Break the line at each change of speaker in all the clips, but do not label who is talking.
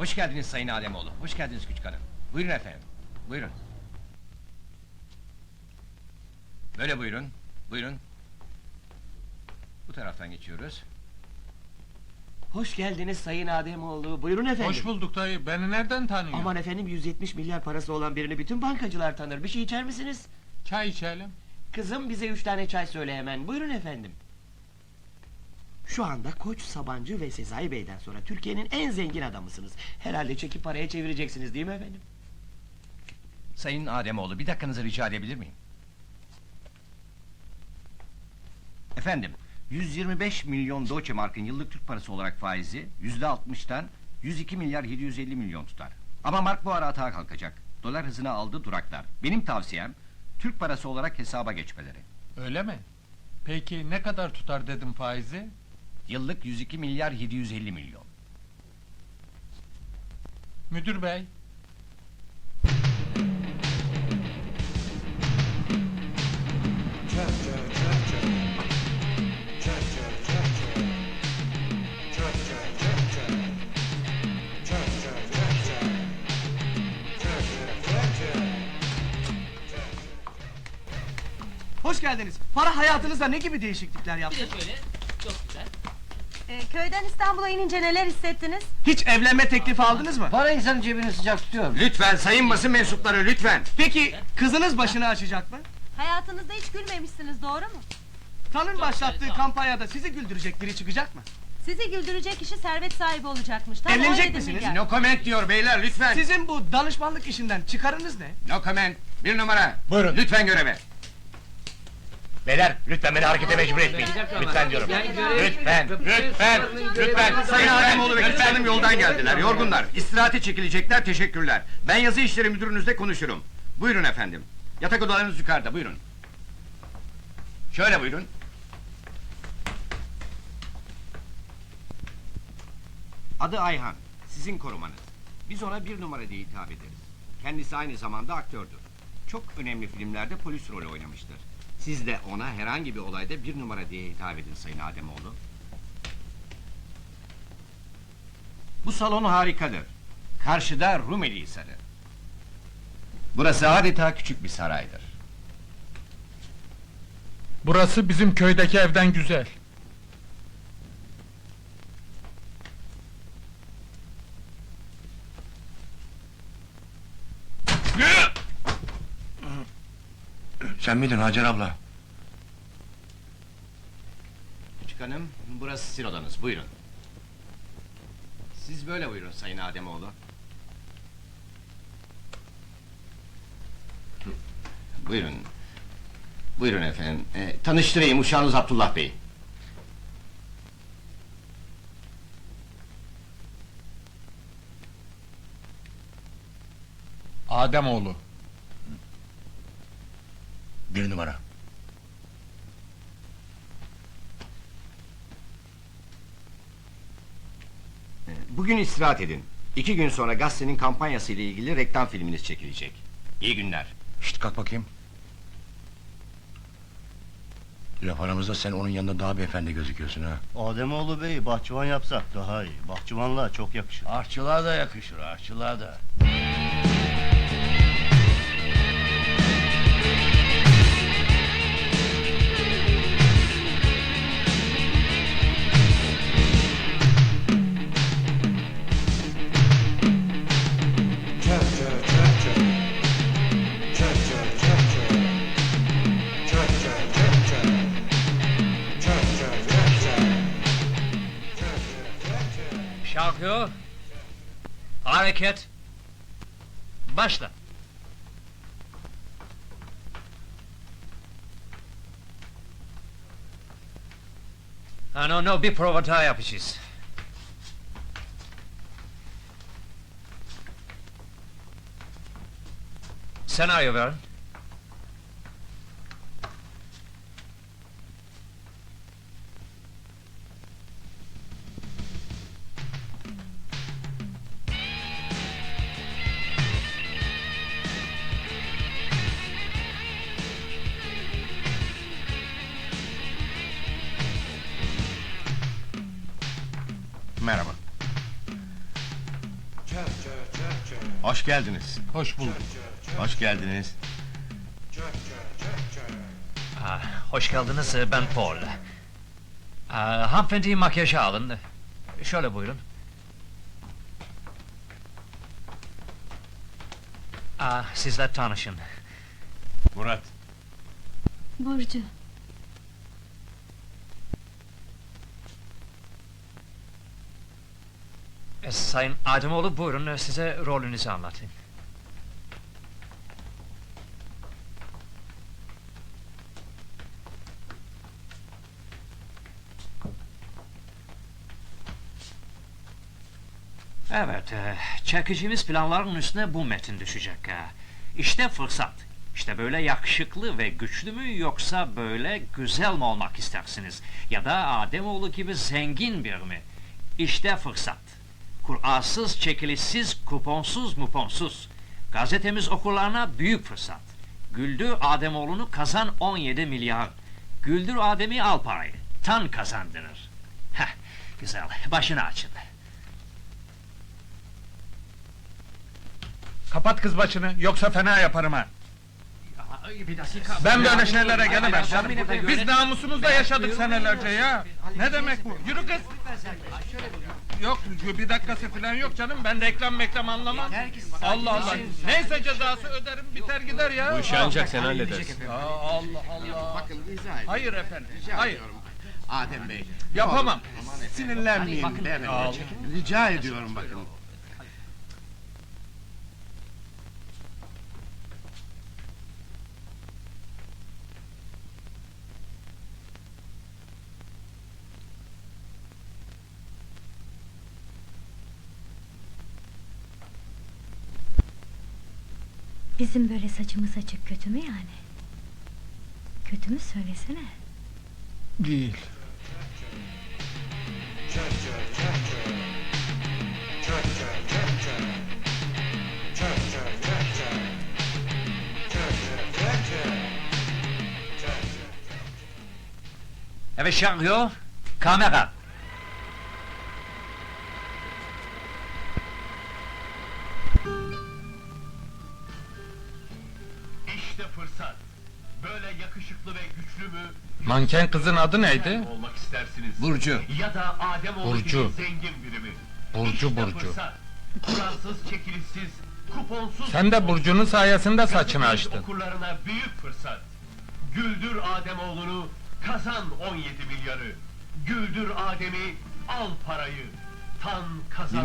Hoş geldiniz Sayın Ademoğlu. Hoş geldiniz küçük hanım. Buyurun efendim. Buyurun. Böyle buyurun. Buyurun. Bu taraftan geçiyoruz.
Hoş geldiniz Sayın Ademoğlu. Buyurun efendim.
Hoş bulduk dayı. Beni nereden tanıyorsun?
Aman efendim 170 milyar parası olan birini bütün bankacılar tanır. Bir şey içer misiniz?
Çay içelim.
Kızım bize üç tane çay söyle hemen. Buyurun efendim. Şu anda Koç Sabancı ve Sezai Bey'den sonra Türkiye'nin en zengin adamısınız. Herhalde çeki paraya çevireceksiniz değil mi efendim?
Sayın Ademoğlu bir dakikanızı rica edebilir miyim? Efendim, 125 milyon Deutsche Mark'ın yıllık Türk parası olarak faizi yüzde altmıştan 102 milyar 750 milyon tutar. Ama mark bu ara atağa kalkacak. Dolar hızını aldı duraklar. Benim tavsiyem Türk parası olarak hesaba geçmeleri.
Öyle mi? Peki ne kadar tutar dedim faizi?
Yıllık 102 milyar 750 milyon.
Müdür bey.
Hoş geldiniz. Para hayatınızda ne gibi değişiklikler yaptı?
Ee, köyden İstanbul'a inince neler hissettiniz?
Hiç evlenme teklifi aldınız mı?
Para insanın cebini sıcak tutuyor.
Lütfen sayın basın mensupları lütfen.
Peki kızınız başını açacak mı?
Hayatınızda hiç gülmemişsiniz doğru mu?
Tan'ın başlattığı kampanyada sizi güldürecek biri çıkacak mı?
Sizi güldürecek kişi servet sahibi olacakmış. Tam
Evlenecek
17
misiniz?
milyar.
No comment diyor beyler lütfen.
Sizin bu danışmanlık işinden çıkarınız ne?
No comment. Bir numara.
Buyurun.
Lütfen göreve.
Beyler lütfen beni harekete mecbur etmeyin. Lütfen diyorum. Lütfen, lütfen, lütfen.
Sayın Ademoğlu ve Küçük Hanım yoldan geldiler. Yorgunlar. İstirahate çekilecekler. Teşekkürler. Ben yazı işleri müdürünüzle konuşurum. Buyurun efendim. Yatak odalarınız yukarıda. Buyurun. Şöyle buyurun. Adı Ayhan. Sizin korumanız. Biz ona bir numara diye hitap ederiz. Kendisi aynı zamanda aktördür. Çok önemli filmlerde polis rolü oynamıştır. Siz de ona herhangi bir olayda bir numara diye hitap edin Sayın Ademoğlu. Bu salon harikadır. Karşıda Rumeli Hisarı. Burası adeta küçük bir saraydır.
Burası bizim köydeki evden güzel.
Sen miydin Hacer abla?
Küçük hanım, burası sizin odanız. Buyurun. Siz böyle buyurun Sayın Ademoğlu. Buyurun. Buyurun efendim. Ee, tanıştırayım uşağınız Abdullah Bey.
Ademoğlu.
Bir numara.
Bugün istirahat edin. İki gün sonra gazetenin kampanyası ile ilgili reklam filminiz çekilecek. İyi günler.
Şşt kalk bakayım. Laf aramızda sen onun yanında daha beyefendi gözüküyorsun ha.
Ademoğlu Bey bahçıvan yapsak daha iyi. Bahçıvanlığa çok yakışır.
Arçılığa da yakışır, arçılığa da.
Hareket. Başla. Ha no no bir prova daha yapacağız. Senaryo ver.
Merhaba.
Hoş geldiniz.
Hoş bulduk.
Hoş geldiniz.
Ah, hoş geldiniz, e, ben Paul. Ah, hanımefendi makyaja alın. Şöyle buyurun. Ah, sizler tanışın.
Murat.
Burcu.
E, Sayın Ademoğlu buyurun, e, size rolünüzü anlatayım. Evet, e, çekicimiz planların üstüne bu metin düşecek. e. İşte fırsat. İşte böyle yakışıklı ve güçlü mü yoksa böyle güzel mi olmak istersiniz? Ya da Ademoğlu gibi zengin bir mi? İşte fırsat. Kur'asız, çekilişsiz, kuponsuz, muponsuz. Gazetemiz okurlarına büyük fırsat. Güldür Ademoğlu'nu kazan 17 milyar. Güldür Adem'i al parayı. Tan kazandırır. Heh, güzel. Başını açın.
Kapat kız başını, yoksa fena yaparım ha. Ben böyle şeylere gelemem canım. Biz namusumuzla yaşadık senelerce ya. Ne demek bu? Yürü kız. Yok, bir dakikası falan yok canım. Ben reklam meklam anlamam. Allah Allah. Neyse cezası öderim, biter gider ya. Bu işi ancak sen halledersin. Allah Allah.
Bakın izah edin.
Hayır efendim,
Rica
hayır.
ediyorum. Adem Bey.
Yapamam.
Sinirlenmeyin. Rica ediyorum bakın.
Bizim böyle saçımız açık kötü mü yani? Kötü mü söylesene.
Değil.
Evet şarjör, kamera.
Fırsat. Böyle yakışıklı ve güçlü mü
Manken kızın adı neydi?
olmak istersiniz?
Burcu.
Ya da Ademoğlu
Burcu.
gibi zengin biri mi?
Burcu,
İşte
Burcu.
fırsat. Kuralsız, çekilişsiz, kuponsuz...
Sen de Burcu'nun sayesinde saçını açtın.
Okurlarına büyük fırsat. Güldür Ademoğlu'nu, kazan 17 milyarı. Güldür Adem'i, al parayı. Tan.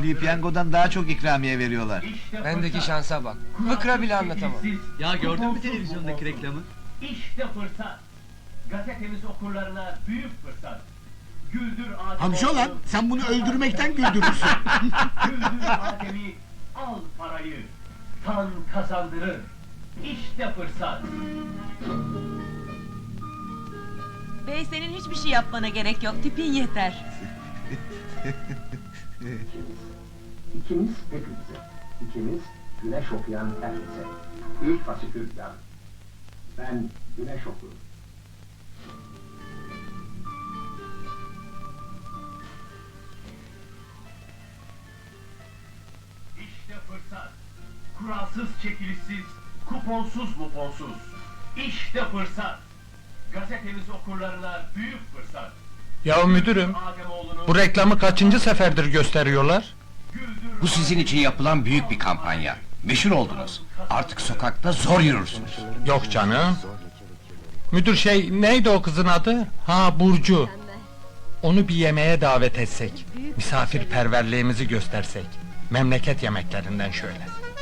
Milli piyangodan daha çok ikramiye veriyorlar.
İşte
Bendeki
fırsat.
şansa bak. Fıkra bile anlatamam.
Ya gördün mü televizyondaki reklamı?
İşte fırsat. Gazetemiz okurlarına büyük fırsat. Güldür Adem'i.
Hamşo lan sen bunu öldürmekten güldürürsün.
Güldür Adem'i, al parayı. Tan kazandırır. İşte fırsat.
Bey senin hiçbir şey yapmana gerek yok. Tipin yeter.
İkimiz hepimize, ikimiz güneş okuyan herkese. İlk Pasifik yan. Ben güneş okurum.
İşte fırsat. Kuralsız çekilişsiz, kuponsuz muponsuz. İşte fırsat. Gazetemiz okurlarına büyük fırsat.
Ya müdürüm, bu reklamı kaçıncı seferdir gösteriyorlar?
Bu sizin için yapılan büyük bir kampanya. Meşhur oldunuz. Artık sokakta zor yürürsünüz.
Yok canım. Müdür şey, neydi o kızın adı? Ha Burcu. Onu bir yemeğe davet etsek. Misafirperverliğimizi göstersek. Memleket yemeklerinden şöyle.